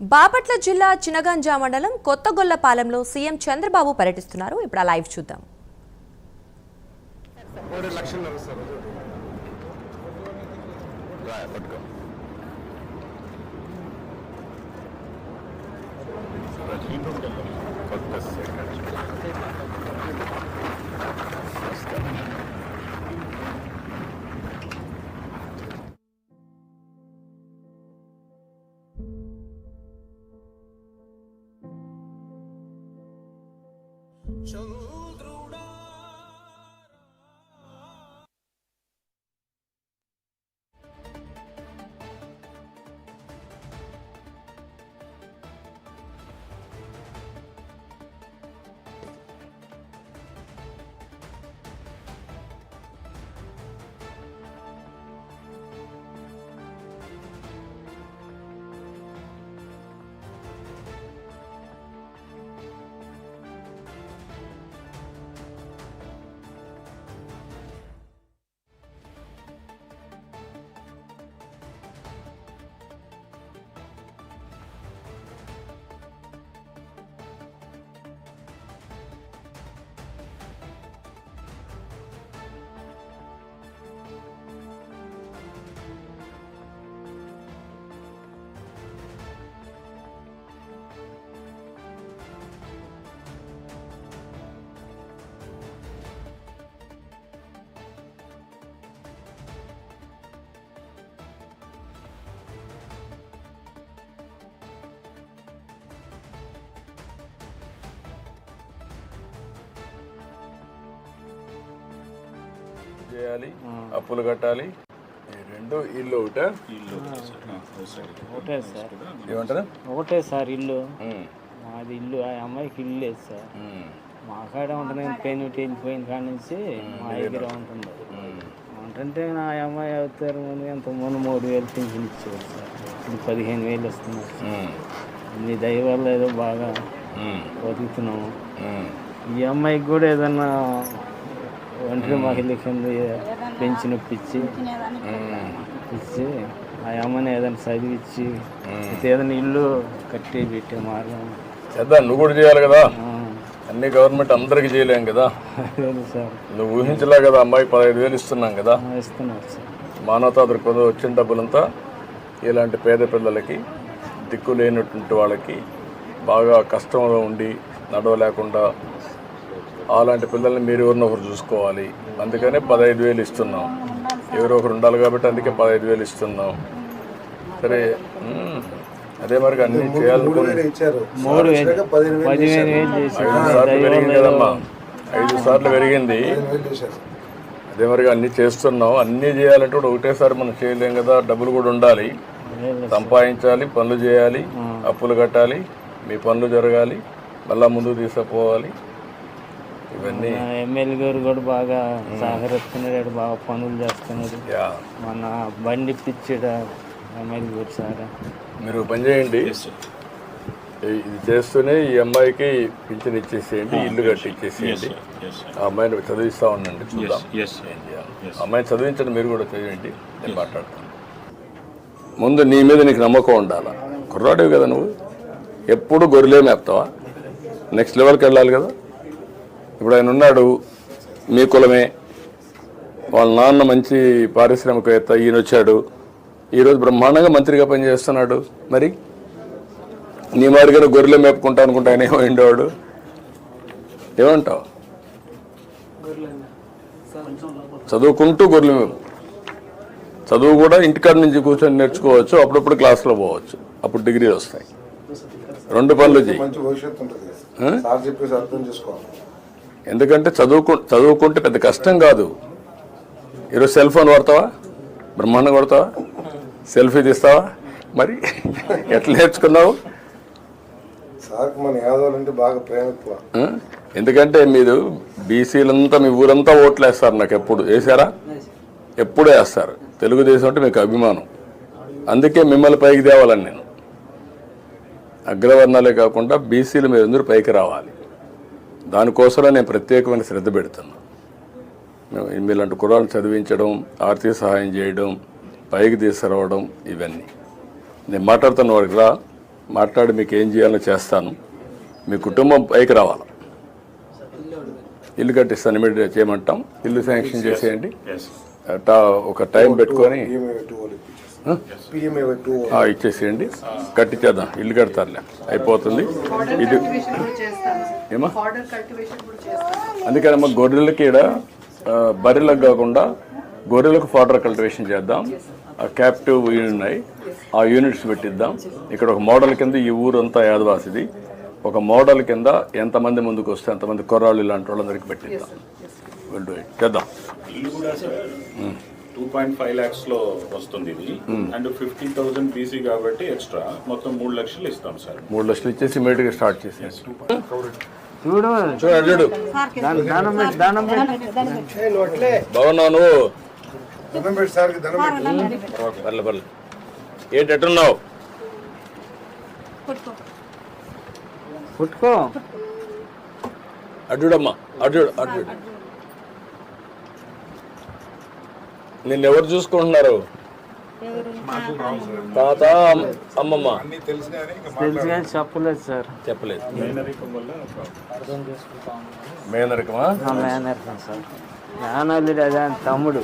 బాపట్ల జిల్లా చినగంజా మండలం కొత్తగొల్లపాలెంలో సీఎం చంద్రబాబు పర్యటిస్తున్నారు. ఇప్పుడు ఆ లైవ్ చూద్దాం. పట్టుకో. 守护。చేయాలి అప్పులు కట్టాలి. ఈ రెండు ఇల్లు ఒకట? సార్. ఏమంటారు? ఒకటే సార్ ఇల్లు. మాది ఇల్లు ఆ అమ్మాయికి ఇల్లు లేదు సార్. మా కాడ ఉంటుంది పెయిన్ వెళ్ళిపోయిన కాడ నుంచి మా దగ్గర ఉంటుంది. ఉంటుంటే నా అమ్మాయి అవుతారు ముందు ఎంత ముందు మూడు వేలు పింఛన్ ఇచ్చేవారు సార్. ఇప్పుడు పదిహేను వేలు వస్తున్నారు మీ దయ వల్ల ఏదో బాగా బతుకుతున్నాము. ఈ అమ్మాయికి కూడా ఏదన్నా ఒంటరి మహిళ కింద పెంచి నొప్పించి ఇచ్చి ఆ అమ్మని ఏదైనా చదివించి అయితే ఏదైనా ఇల్లు కట్టి పెట్టే మార్గం. చేద్దాం నువ్వు కూడా చేయాలి కదా? అన్ని గవర్నమెంట్ అందరికి చేయలేం కదా? సార్. నువ్వు ఊహించలే కదా అమ్మాయికి పదహైదు వేలు ఇస్తున్నాం కదా? ఇస్తున్నారు సార్. మానవతా దృక్పథం వచ్చిన డబ్బులంతా ఇలాంటి పేద పిల్లలకి దిక్కు లేనటువంటి వాళ్ళకి బాగా కష్టంలో ఉండి నడవలేకుండా అలాంటి పిల్లల్ని మీరు ఎవరినో ఒకరు చూసుకోవాలి. అందుకనే పదహైదు వేలు ఇస్తున్నాం. ఎవరో ఒకరు ఉండాలి కాబట్టి అందుకే పదహైదు వేలు ఇస్తున్నాం. సరే అదే మరి అన్ని చేయాలనుకుని ఇచ్చారు. మూడు వేలు. పదిహేను వేలు చేసి ఐదు సార్లు పెరిగింది కదమ్మా. ఐదు సార్లు పెరిగింది. అదే మరి అన్ని చేస్తున్నాం. అన్నీ చేయాలంటే కూడా ఒకటేసారి మనం చేయలేం కదా. డబ్బులు కూడా ఉండాలి. సంపాదించాలి పనులు చేయాలి అప్పులు కట్టాలి మీ పనులు జరగాలి మళ్ళా ముందుకు తీసుకుపోవాలి. ఇవన్నీ. ఎమ్మెల్యే గారు కూడా బాగా సహకరిస్తున్నాడు బాగా పనులు చేస్తున్నాడు. యా. మన బండి పిచ్చాడ ఎమ్మెల్యే గారు సార్. మీరు పని చేయండి. ఇది చేస్తూనే ఈ అమ్మాయికి పింఛన్ ఇచ్చేసేయండి ఇల్లు కట్టి ఇచ్చేసేయండి ఆ అమ్మాయిని చదివిస్తా ఉండండి చూద్దాం. ఏం చేయాలి. ఆ అమ్మాయిని చదివించండి మీరు కూడా చదివండి నేను మాట్లాడతాను. ముందు నీ మీద నీకు నమ్మకం ఉండాలా? కుర్రాడివి కదా నువ్వు. ఎప్పుడు గొర్రెలే మేపుతావా? నెక్స్ట్ లెవెల్కి వెళ్ళాలి కదా. ఇప్పుడు ఆయన ఉన్నాడు మీ కులమే. వాళ్ళ నాన్న మంచి పారిశ్రామికవేత్త ఈయన వచ్చాడు. ఈరోజు బ్రహ్మాండంగా మంత్రిగా పనిచేస్తున్నాడు. మరి నీ మాదిరిగా గొర్రెలు మేపుకుంటా అనుకుంటా ఆయన ఏమో ఉండేవాడు ఏమంటావు? చదువుకుంటూ గొర్రెలు మేపు. చదువు కూడా ఇంటికాడ నుంచి కూర్చొని నేర్చుకోవచ్చు అప్పుడప్పుడు క్లాస్లో పోవచ్చు. అప్పుడు డిగ్రీలు వస్తాయి. రెండు పనులు చెయ్యి. ఎందుకంటే చదువుకు చదువుకుంటే పెద్ద కష్టం కాదు. ఈరోజు సెల్ ఫోన్ వాడతావా? బ్రహ్మాండం కొడతావా సెల్ఫీ తీస్తావా? మరి ఎట్లా నేర్చుకున్నావు? ఎందుకంటే మీరు బీసీలంతా మీ ఊరంతా ఓట్లు వేస్తారు నాకు ఎప్పుడు. వేసారా ఎప్పుడు వేస్తారు. తెలుగుదేశం అంటే మీకు అభిమానం. అందుకే మిమ్మల్ని పైకి తేవాలని నేను. అగ్రవర్ణాలే కాకుండా బీసీలు మీరు అందరూ పైకి రావాలి. దానికోసమే నేను ప్రత్యేకమైన శ్రద్ధ పెడుతున్నా. మేము- మీలాంటి కురాలు చదివించడం ఆర్థిక సహాయం చేయడం పైకి తీసుకురావడం ఇవన్నీ. నేను మాట్లాడుతున్న వాడికి రా మాట్లాడి మీకు ఏం చేయాలో చేస్తాను. మీ కుటుంబం పైకి రావాలి? ఇల్లు కట్టిస్తాను ఇమీడియట్ చేయమంటాం. ఇల్లు శాంక్షన్ చేసేయండి. టా- ఒక టైం పెట్టుకొని ఇచ్చేసేయండి. కట్టించేద్దాం ఇల్లు కడతారులే. అయిపోతుంది. ఇది ఏమా? అందుకనమ్మా గొర్రెలకి ఈడ ఆ, బర్రెలకు కాకుండా గొర్రెలకు ఫాడర్ కల్టివేషన్ చేద్దాం. ఆ క్యాప్టివ్ ఉన్నాయి. ఆ యూనిట్స్ పెట్టిద్దాం. ఇక్కడ ఒక మోడల్ కింద ఈ ఊరంతా యాదవాసిది. ఒక మోడల్ కింద ఎంతమంది ముందుకు వస్తే ఎంతమంది కుర్రాళ్ళు ఇలాంటి వాళ్ళందరికీ పెట్టిద్దాం. చేద్దాం. ఇల్లు కూడా సార్ టూ పాయింట్ ఫైవ్ ల్యాక్స్లో వస్తుంది ఇది. అండ్ ఫిఫ్టీ థౌసండ్ బీసీ కాబట్టి ఎక్స్ట్రా మొత్తం మూడు లక్షలు ఇస్తాం సార్. మూడు లక్షలు ఇచ్చేసి ఇమీడియట్గా స్టార్ట్ చేసేసి చూడు బాగున్నావు నువ్వు? పర్లే పర్లే. ఏంటి ఎట్టున్నావు? పుట్టుకో అడ్డుడమ్మా అడ్డుడు అడ్డుడు నిన్నెవరు చూసుకుంటున్నారు? తాత అమ్- అమ్మమ్మ తెలుసు కానీ చెప్పలేదు సార్. చెప్పలేదు. మేనరికం మేనరికమా? మా మేనర్ సార్. ఆయన తమ్ముడు.